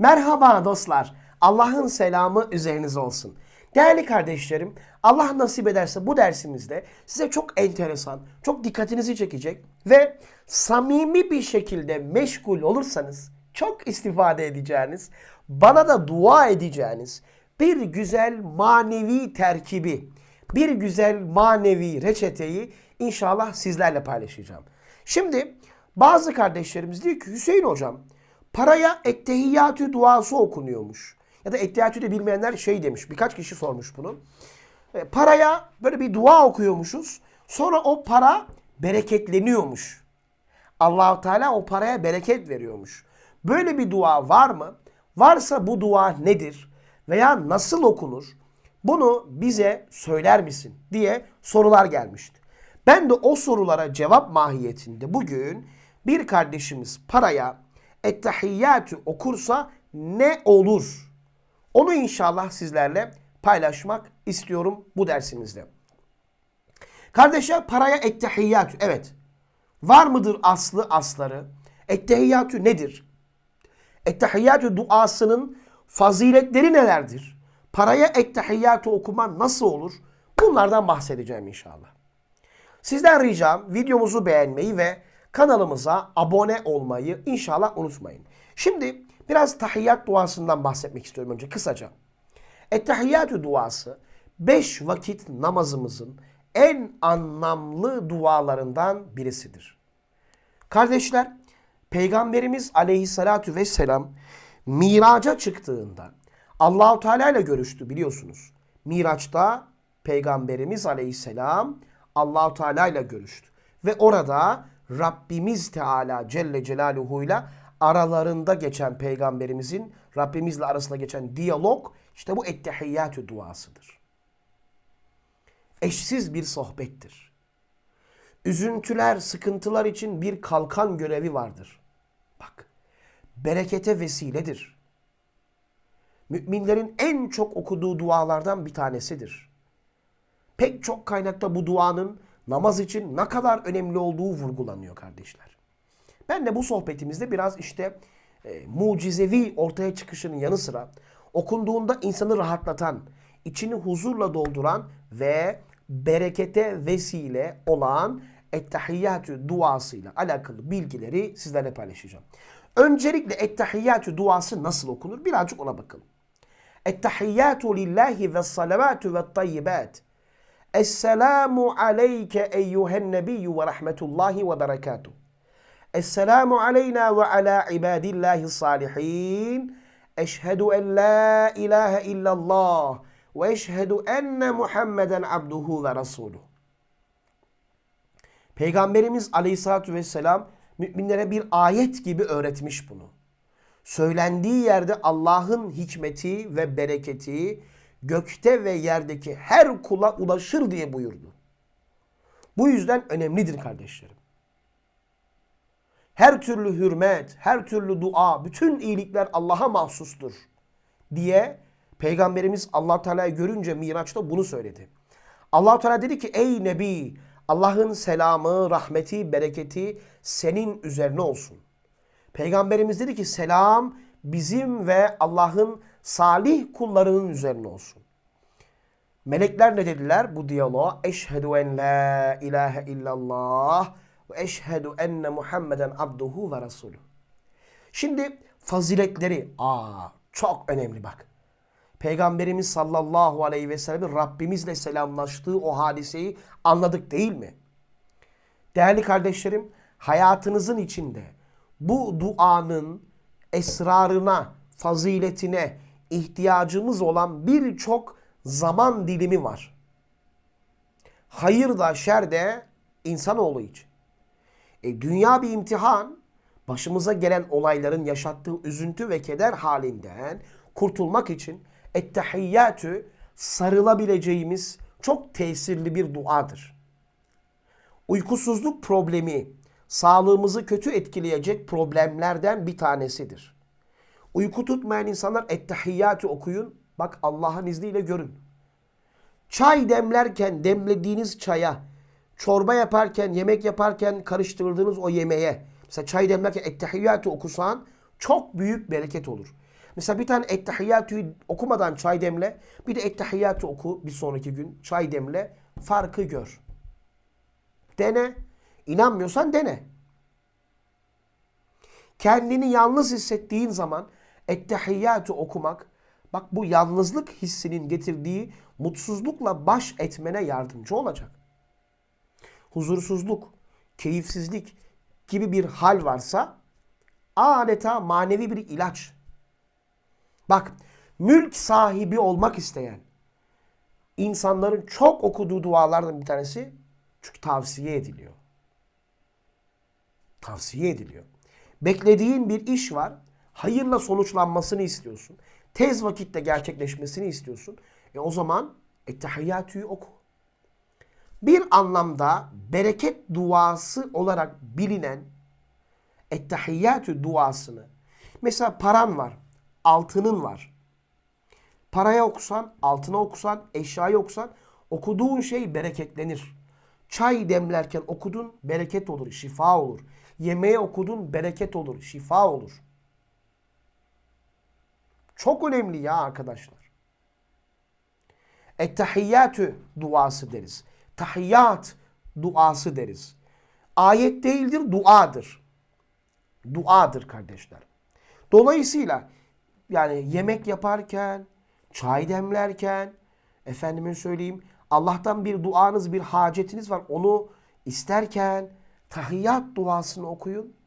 Merhaba dostlar. Allah'ın selamı üzerinize olsun. Değerli kardeşlerim, Allah nasip ederse bu dersimizde size çok enteresan, çok dikkatinizi çekecek ve samimi bir şekilde meşgul olursanız çok istifade edeceğiniz, bana da dua edeceğiniz bir güzel manevi terkibi, bir güzel manevi reçeteyi inşallah sizlerle paylaşacağım. Şimdi bazı kardeşlerimiz diyor ki Hüseyin hocam paraya ettehiyyatü duası okunuyormuş. Ya da ettehiyyatü de bilmeyenler şey demiş. Birkaç kişi sormuş bunu. E, paraya böyle bir dua okuyormuşuz. Sonra o para bereketleniyormuş. Allahu Teala o paraya bereket veriyormuş. Böyle bir dua var mı? Varsa bu dua nedir? Veya nasıl okunur? Bunu bize söyler misin? diye sorular gelmişti. Ben de o sorulara cevap mahiyetinde bugün bir kardeşimiz paraya ettehiyyatü okursa ne olur? Onu inşallah sizlerle paylaşmak istiyorum bu dersimizde. Kardeşler paraya ettehiyyatü evet. Var mıdır aslı asları? Ettehiyyatü nedir? Ettehiyyatü duasının faziletleri nelerdir? Paraya ettehiyyatü okuma nasıl olur? Bunlardan bahsedeceğim inşallah. Sizden ricam videomuzu beğenmeyi ve kanalımıza abone olmayı inşallah unutmayın. Şimdi biraz tahiyyat duasından bahsetmek istiyorum önce kısaca. Ettehiyyatü duası 5 vakit namazımızın en anlamlı dualarından birisidir. Kardeşler, Peygamberimiz aleyhissalatu vesselam miraca çıktığında Allahu Teala ile görüştü biliyorsunuz. Miraç'ta Peygamberimiz aleyhisselam Allahu Teala ile görüştü. Ve orada Rabbimiz Teala Celle Celaluhu ile aralarında geçen peygamberimizin Rabbimizle arasında geçen diyalog işte bu ettehiyyatü duasıdır. Eşsiz bir sohbettir. Üzüntüler, sıkıntılar için bir kalkan görevi vardır. Bak, berekete vesiledir. Müminlerin en çok okuduğu dualardan bir tanesidir. Pek çok kaynakta bu duanın namaz için ne kadar önemli olduğu vurgulanıyor kardeşler. Ben de bu sohbetimizde biraz işte e, mucizevi ortaya çıkışının yanı sıra okunduğunda insanı rahatlatan, içini huzurla dolduran ve berekete vesile olan Ettehiyyatü duasıyla alakalı bilgileri sizlerle paylaşacağım. Öncelikle Ettehiyyatü duası nasıl okunur? Birazcık ona bakalım. Ettehiyyatü lillahi ve salavatü ve tayyibat. Esselamu aleyke eyyühen nebiyyü ve rahmetullahi ve berekatuhu. Esselamu aleyna ve ala ibadillahi salihin. Eşhedü en la ilahe illallah ve eşhedü enne Muhammeden abduhu ve resuluhu. Peygamberimiz aleyhissalatü vesselam müminlere bir ayet gibi öğretmiş bunu. Söylendiği yerde Allah'ın hikmeti ve bereketi gökte ve yerdeki her kula ulaşır diye buyurdu. Bu yüzden önemlidir kardeşlerim. Her türlü hürmet, her türlü dua, bütün iyilikler Allah'a mahsustur diye Peygamberimiz allah Teala'yı görünce Miraç'ta bunu söyledi. allah Teala dedi ki ey Nebi Allah'ın selamı, rahmeti, bereketi senin üzerine olsun. Peygamberimiz dedi ki selam bizim ve Allah'ın salih kullarının üzerine olsun. Melekler ne dediler bu diyaloğa? Eşhedü en la ilahe illallah ve eşhedü enne Muhammeden abduhu ve resulü. Şimdi faziletleri aa çok önemli bak. Peygamberimiz sallallahu aleyhi ve sellem'in Rabbimizle selamlaştığı o hadiseyi anladık değil mi? Değerli kardeşlerim, hayatınızın içinde bu duanın esrarına, faziletine ihtiyacımız olan birçok zaman dilimi var. Hayır da şer de insanoğlu için. E, dünya bir imtihan. Başımıza gelen olayların yaşattığı üzüntü ve keder halinden kurtulmak için ettehiyyatü sarılabileceğimiz çok tesirli bir duadır. Uykusuzluk problemi sağlığımızı kötü etkileyecek problemlerden bir tanesidir. Uyku tutmayan insanlar ettehiyyatü okuyun. Bak Allah'ın izniyle görün. Çay demlerken demlediğiniz çaya, çorba yaparken, yemek yaparken karıştırdığınız o yemeğe, mesela çay demlerken ettehiyyatü okusan çok büyük bereket olur. Mesela bir tane ettehiyyatü okumadan çay demle. Bir de ettehiyyatü oku bir sonraki gün. Çay demle. Farkı gör. Dene. İnanmıyorsan dene. Kendini yalnız hissettiğin zaman ettehiyyatü okumak bak bu yalnızlık hissinin getirdiği mutsuzlukla baş etmene yardımcı olacak. Huzursuzluk, keyifsizlik gibi bir hal varsa adeta manevi bir ilaç. Bak mülk sahibi olmak isteyen insanların çok okuduğu dualardan bir tanesi çünkü tavsiye ediliyor. Tavsiye ediliyor. Beklediğin bir iş var. Hayırla sonuçlanmasını istiyorsun. Tez vakitte gerçekleşmesini istiyorsun. E o zaman Ettehiyyatü'yü oku. Bir anlamda bereket duası olarak bilinen Ettehiyyatü duasını mesela paran var, altının var. Paraya okusan, altına okusan, eşyayı okusan okuduğun şey bereketlenir. Çay demlerken okudun bereket olur, şifa olur. Yemeğe okudun bereket olur, şifa olur. Çok önemli ya arkadaşlar. Ettehiyyatü duası deriz. Tahiyyat duası deriz. Ayet değildir, duadır. Duadır kardeşler. Dolayısıyla yani yemek yaparken, çay demlerken, efendime söyleyeyim Allah'tan bir duanız, bir hacetiniz var. Onu isterken tahiyyat duasını okuyun.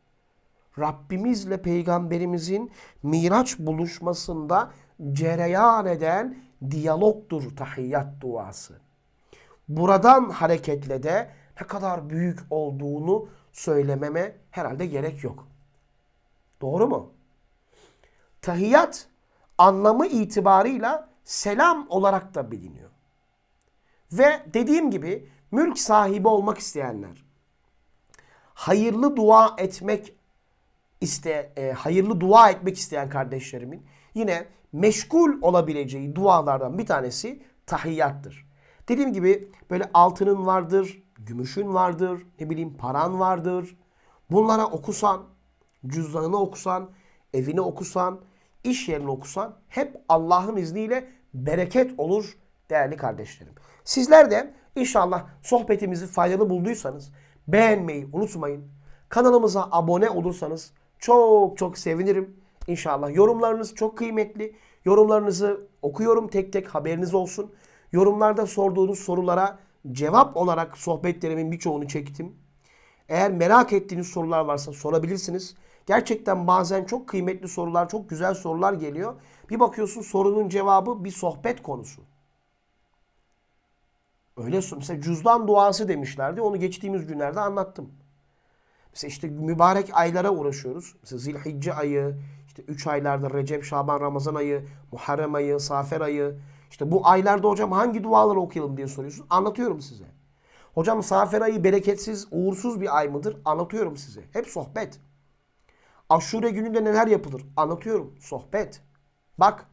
Rabbimizle peygamberimizin Miraç buluşmasında cereyan eden diyalogdur tahiyyat duası. Buradan hareketle de ne kadar büyük olduğunu söylememe herhalde gerek yok. Doğru mu? Tahiyyat anlamı itibarıyla selam olarak da biliniyor. Ve dediğim gibi mülk sahibi olmak isteyenler, hayırlı dua etmek iste e, hayırlı dua etmek isteyen kardeşlerimin yine meşgul olabileceği dualardan bir tanesi tahiyyattır. Dediğim gibi böyle altının vardır, gümüşün vardır, ne bileyim paran vardır. Bunlara okusan, cüzdanını okusan, evini okusan, iş yerini okusan hep Allah'ın izniyle bereket olur değerli kardeşlerim. Sizler de inşallah sohbetimizi faydalı bulduysanız beğenmeyi unutmayın. Kanalımıza abone olursanız çok çok sevinirim. İnşallah yorumlarınız çok kıymetli. Yorumlarınızı okuyorum tek tek haberiniz olsun. Yorumlarda sorduğunuz sorulara cevap olarak sohbetlerimin birçoğunu çektim. Eğer merak ettiğiniz sorular varsa sorabilirsiniz. Gerçekten bazen çok kıymetli sorular, çok güzel sorular geliyor. Bir bakıyorsun sorunun cevabı bir sohbet konusu. Öyle mesela cüzdan duası demişlerdi. Onu geçtiğimiz günlerde anlattım. Mesela işte mübarek aylara uğraşıyoruz. Mesela Zilhicce ayı, işte 3 aylarda Recep, Şaban, Ramazan ayı, Muharrem ayı, Safer ayı. İşte bu aylarda hocam hangi duaları okuyalım diye soruyorsun. Anlatıyorum size. Hocam Safer ayı bereketsiz, uğursuz bir ay mıdır? Anlatıyorum size. Hep sohbet. Aşure gününde neler yapılır? Anlatıyorum. Sohbet. Bak.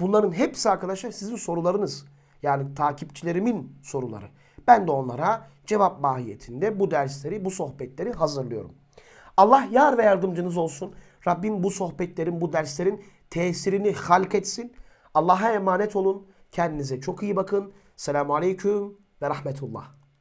Bunların hepsi arkadaşlar sizin sorularınız. Yani takipçilerimin soruları. Ben de onlara cevap mahiyetinde bu dersleri, bu sohbetleri hazırlıyorum. Allah yar ve yardımcınız olsun. Rabbim bu sohbetlerin, bu derslerin tesirini halk etsin. Allah'a emanet olun. Kendinize çok iyi bakın. Selamun Aleyküm ve Rahmetullah.